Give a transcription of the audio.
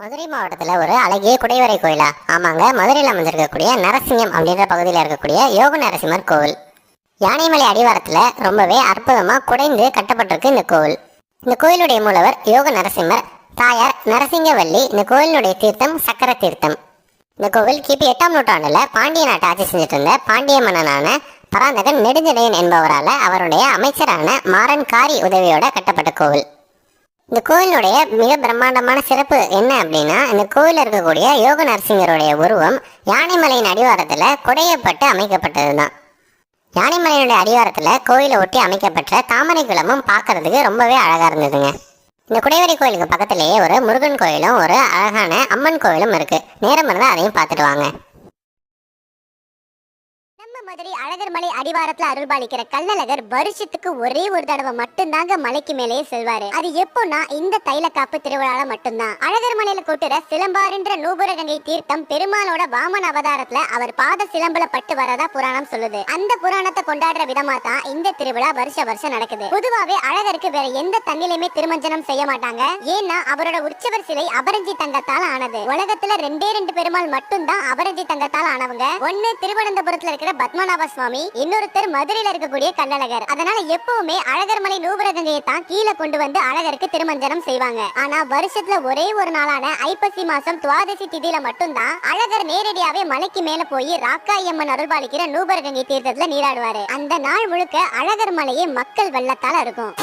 மதுரை மாவட்டத்தில் ஒரு அழகிய குடைவரை கோயிலா? ஆமாங்க மதுரையில் அமைஞ்சிருக்கக்கூடிய நரசிங்கம் அப்படின்ற பகுதியில் இருக்கக்கூடிய யோக நரசிம்மர் கோவில். யானைமலை அடிவாரத்தில் ரொம்பவே அற்புதமாக குடைந்து கட்டப்பட்டிருக்கு இந்த கோவில். இந்த கோயிலுடைய மூலவர் யோக நரசிம்மர் தாயார் நரசிங்கவல்லி. இந்த கோயிலுடைய தீர்த்தம் சக்கர தீர்த்தம். இந்த கோவில் கிபி எட்டாம் நூற்றாண்டுல பாண்டிய நாட்டை ஆட்சி செஞ்சுட்டு இருந்த பாண்டிய மன்னனான பராந்தகன் நெடுஞ்செழியன் என்பவரால் அவருடைய அமைச்சரான மாறன் காரி உதவியோட கட்டப்பட்ட கோவில். இந்த கோயிலுடைய மிக பிரம்மாண்டமான சிறப்பு என்ன அப்படின்னா இந்த கோயிலில் இருக்கக்கூடிய யோக நரசிங்கருடைய உருவம் யானைமலையின் அடிவாரத்தில் குடையப்பட்டு அமைக்கப்பட்டது தான் யானைமலையினுடைய அடிவாரத்தில் கோயிலை ஒட்டி அமைக்கப்பட்ட தாமரை குளமும் பார்க்கறதுக்கு ரொம்பவே அழகாக இருந்ததுங்க. இந்த குடைவரை கோயிலுக்கு பக்கத்திலேயே ஒரு முருகன் கோயிலும் ஒரு அழகான அம்மன் கோயிலும் இருக்குது நேரம் இருந்தால் அதையும் பார்த்துட்டு வாங்க. மாதிரி அழகர் மலை அடிவாரத்துல அருள்பாலிக்கிற கள்ளழகர் வருஷத்துக்கு ஒரே ஒரு தடவை மட்டும்தாங்க மலைக்கு மேலேயே செல்வாரு. அது எப்போனா இந்த தைல காப்பு திருவிழால மட்டும்தான். அழகர் மலையில கூட்டுற சிலம்பாருன்ற நூபுர கங்கை தீர்த்தம் பெருமாளோட வாமன அவதாரத்துல அவர் பாத சிலம்புல பட்டு வரதா புராணம் சொல்லுது. அந்த புராணத்தை கொண்டாடுற விதமா தான் இந்த திருவிழா வருஷ வருஷம் நடக்குது. பொதுவாவே அழகருக்கு வேற எந்த தண்ணிலையுமே திருமஞ்சனம் செய்ய மாட்டாங்க. ஏன்னா அவரோட உற்சவர் சிலை அபரஞ்சி தங்கத்தால் ஆனது. உலகத்துல ரெண்டே ரெண்டு பெருமாள் மட்டும்தான் அபரஞ்சி தங்கத்தால் ஆனவங்க. ஒன்னு திருவனந்தபுரத்துல இருக்கிற பத்மநாப சுவாமி இன்னொருத்தர் மதுரையில இருக்கக்கூடிய கள்ளழகர் அதனால எப்பவுமே அழகர் மலை நூபுரகங்கையை தான் கீழே கொண்டு வந்து அழகருக்கு திருமஞ்சனம் செய்வாங்க. ஆனா வருஷத்துல ஒரே ஒரு நாளான ஐப்பசி மாசம் துவாதசி திதியில மட்டும்தான் அழகர் நேரடியாவே மலைக்கு மேல போய் ராக்காயம்மன் அருள்பாலிக்கிற நூபரகங்கை தீர்த்தத்துல நீராடுவாரு. அந்த நாள் முழுக்க அழகர் மலையே மக்கள் வெள்ளத்தால இருக்கும்.